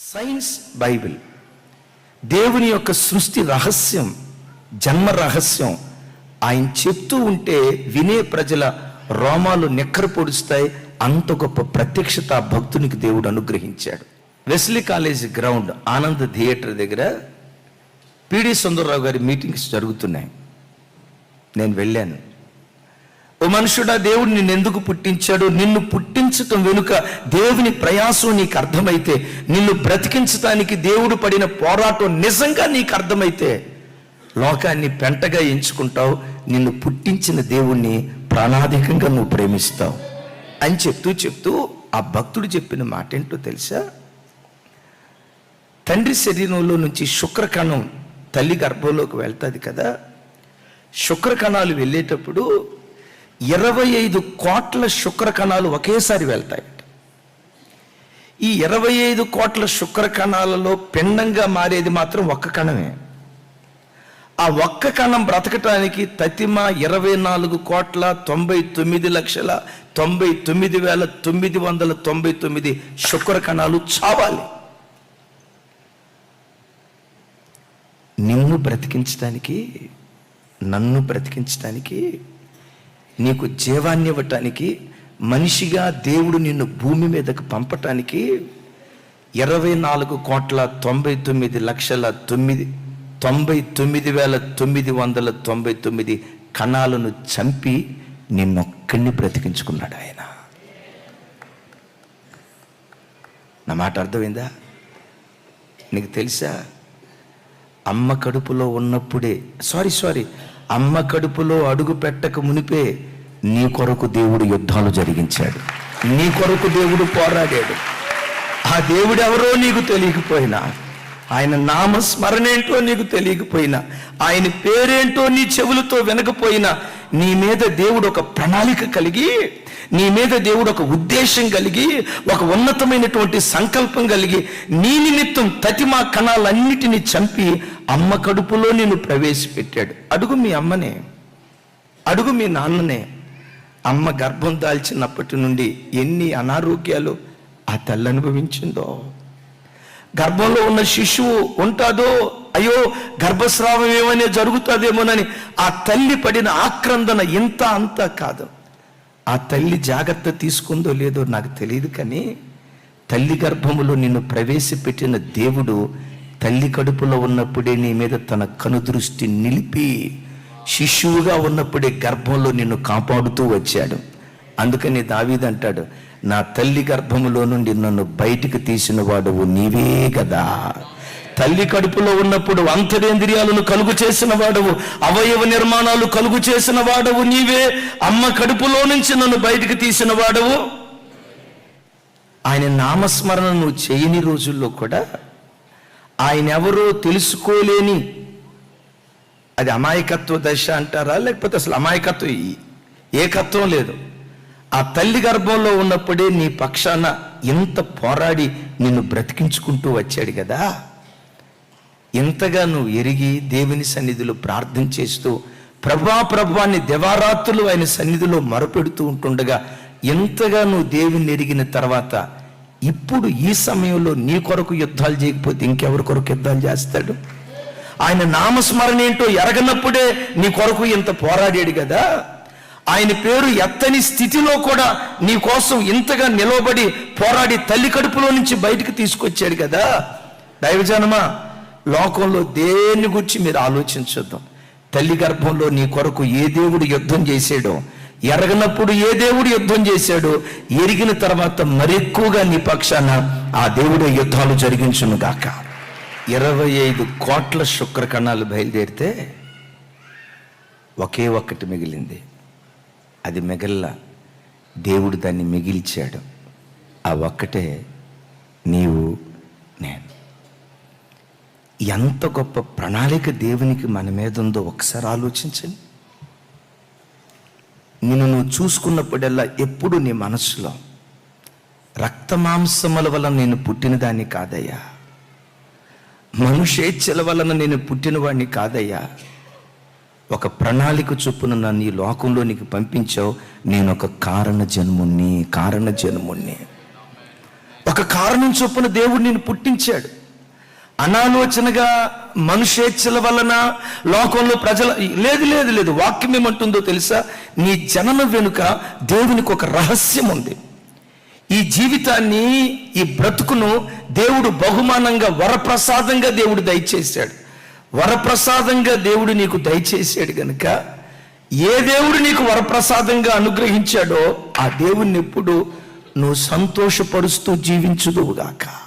Science Bible. దేవుని యొక్క సృష్టి రహస్యం జన్మ రహస్యం. ఆయన చెప్తూ ఉంటే వినే ప్రజల రోమాలు నిక్కర పొడుస్తాయి అంత గొప్ప ప్రత్యక్షత భక్తునికి దేవుడు అనుగ్రహించాడు. Wesley college ground Anand theatre దగ్గర పిడి సుందరరావు గారి మీటింగ్స్ జరుగుతున్నాయి. నేను వెళ్ళాను. ఓ మనుషుడా దేవుడు నిన్ను ఎందుకు పుట్టించాడు? నిన్ను పుట్టించటం వెనుక దేవుని ప్రయాసం నీకు అర్థమైతే నిన్ను బ్రతికించటానికి దేవుడు పడిన పోరాటం నిజంగా నీకు అర్థమైతే లోకాన్ని పెంటగా ఎంచుకుంటావు నిన్ను పుట్టించిన దేవుణ్ణి ప్రాణాధికంగా నువ్వు ప్రేమిస్తావు అని చెప్తూ చెప్తూ ఆ భక్తుడు చెప్పిన మాట ఏంటో తెలుసా? తండ్రి శరీరంలో నుంచి శుక్రకణం తల్లి గర్భంలోకి వెళ్తుంది కదా? శుక్రకణాలు వెళ్ళేటప్పుడు ఇరవై ఐదు కోట్ల శుక్రకణాలు ఒకేసారి వెళ్తాయి. ఈ ఇరవై ఐదు కోట్ల శుక్రకణాలలో పిండంగా మారేది మాత్రం ఒక్క కణమే. ఆ ఒక్క కణం బ్రతకటానికి తతిమ ఇరవై నాలుగు కోట్ల తొంభై తొమ్మిది లక్షల తొంభై తొమ్మిది వేల తొమ్మిది వందల తొంభై తొమ్మిది శుక్ర కణాలు చావాలి. నిన్ను బ్రతికించడానికి నన్ను బ్రతికించడానికి నీకు జీవాన్ని ఇవ్వటానికి మనిషిగా దేవుడు నిన్ను భూమి మీదకు పంపటానికి ఇరవై నాలుగు కోట్ల తొంభై తొమ్మిది లక్షల తొమ్మిది తొంభై తొమ్మిది వేల తొమ్మిది వందల తొంభై తొమ్మిది కణాలను చంపి నిన్నొక్కడిని బ్రతికించుకున్నాడు ఆయన. నా మాట అర్థమైందా? నీకు తెలుసా? అమ్మ కడుపులో ఉన్నప్పుడే సారీ సారీ అమ్మ కడుపులో అడుగు పెట్టక మునిపే నీ కొరకు దేవుడు యుద్ధాలు జరిగించాడు. నీ కొరకు దేవుడు పోరాడాడు. ఆ దేవుడు ఎవరో నీకు తెలియకపోయినా ఆయన నామస్మరణ ఏంటో నీకు తెలియకపోయినా ఆయన పేరేంటో నీ చెవులతో వినకపోయినా నీ మీద దేవుడు ఒక ప్రణాళిక కలిగి నీ మీద దేవుడు ఒక ఉద్దేశం కలిగి ఒక ఉన్నతమైనటువంటి సంకల్పం కలిగి నీ నిమిత్తం తతిమా కణాలన్నిటినీ చంపి అమ్మ కడుపులో నేను ప్రవేశపెట్టాడు. అడుగు మీ అమ్మనే. అడుగు మీ నాన్ననే. అమ్మ గర్భం దాల్చినప్పటి నుండి ఎన్ని అనారోగ్యాలు ఆ తల్లి అనుభవించిందో. గర్భంలో ఉన్న శిశువు ఉంటాదో అయ్యో గర్భస్రావం ఏమనే జరుగుతుందేమోనని ఆ తల్లి పడిన ఆక్రందన ఇంత అంతా కాదు. ఆ తల్లి జాగ్రత్త తీసుకుందో లేదో నాకు తెలియదు కానీ తల్లి గర్భములో నిన్ను ప్రవేశపెట్టిన దేవుడు తల్లి కడుపులో ఉన్నప్పుడే నీ మీద తన కనుదృష్టి నిలిపి శిశువుగా ఉన్నప్పుడే గర్భంలో నిన్ను కాపాడుతూ వచ్చాడు. అందుకని దావీద్ అంటాడు నా తల్లి గర్భములో నుండి నన్ను బయటికి తీసిన వాడువు నీవే కదా తల్లి కడుపులో ఉన్నప్పుడు అంతరేంద్రియాలను కలుగు చేసిన వాడవు అవయవ నిర్మాణాలు కలుగు చేసిన వాడవు నీవే అమ్మ కడుపులో నుంచి నన్ను బయటికి తీసిన వాడవు. ఆయన నామస్మరణ నువ్వు చేయని రోజుల్లో కూడా ఆయన ఎవరో తెలుసుకోలేని అది అమాయకత్వ దశ అంటారా? లేకపోతే అసలు అమాయకత్వం ఏకత్వం లేదు. ఆ తల్లి గర్భంలో ఉన్నప్పుడే నీ పక్షాన ఇంత పోరాడి నిన్ను బ్రతికించుకుంటూ వచ్చాడు కదా. ఇంతగా నువ్వు ఎరిగి దేవుని సన్నిధిలో ప్రార్థన చేస్తూ ప్రభా ప్రభాన్ని దివారాత్రులు ఆయన సన్నిధిలో మరపెడుతూ ఉంటుండగా ఎంతగా నువ్వు దేవుని ఎరిగిన తర్వాత ఇప్పుడు ఈ సమయంలో నీ కొరకు యుద్ధాలు చేయకపోతే ఇంకెవరి కొరకు యుద్ధాలు చేస్తాడు? ఆయన నామస్మరణ ఏంటో ఎరగనప్పుడే నీ కొరకు ఇంత పోరాడాడు కదా? ఆయన పేరు ఎత్తని స్థితిలో కూడా నీ కోసం ఇంతగా నిలవబడి పోరాడి తల్లి కడుపులో నుంచి బయటికి తీసుకొచ్చాడు కదా? దైవజనమా లోకంలో దేని గురించి మీరు ఆలోచించొద్దాం. తల్లి గర్భంలో నీ కొరకు ఏ దేవుడు యుద్ధం చేశాడో ఎరగనప్పుడు ఏ దేవుడు యుద్ధం చేశాడో ఎరిగిన తర్వాత మరెక్కువగా నీ పక్షాన ఆ దేవుడే యుద్ధాలు జరిగించును గాక. ఇరవై ఐదు కోట్ల శుక్రకణాలు బయలుదేరితే ఒకే ఒక్కటి మిగిలింది. అది మిగల్ల. దేవుడు దాన్ని మిగిల్చాడు. ఆ ఒక్కటే నీవు ఎంత గొప్ప ప్రణాళిక దేవునికి మన మీద ఉందో ఒకసారి ఆలోచించండి. నిన్ను నువ్వు చూసుకున్నప్పుడల్లా ఎప్పుడు నీ మనసులో రక్తమాంసముల వలన నేను పుట్టినదాన్ని కాదయ్యా. మనుషేచ్ఛల వలన నేను పుట్టినవాడిని కాదయ్యా. ఒక ప్రణాళిక చొప్పున నన్ను ఈ లోకంలోనికి పంపించావు. నేను ఒక కారణ జన్ముణ్ణి కారణ జన్ముణ్ణి. ఒక కారణం చొప్పున దేవుడు నేను పుట్టించాడు. అనాలోచనగా మనుషేచ్ఛల వలన లోకంలో ప్రజల లేదు లేదు లేదు. వాక్యం ఏమంటుందో తెలుసా? నీ జనన వెనుక దేవునికి ఒక రహస్యం ఉంది. ఈ జీవితాన్ని ఈ బ్రతుకును దేవుడు బహుమానంగా వరప్రసాదంగా దేవుడు దయచేశాడు. వరప్రసాదంగా దేవుడు నీకు దయచేశాడు గనుక ఏ దేవుడు నీకు వరప్రసాదంగా అనుగ్రహించాడో ఆ దేవుణ్ణి ఎప్పుడు నువ్వు సంతోషపరుస్తూ జీవించుదువుగాక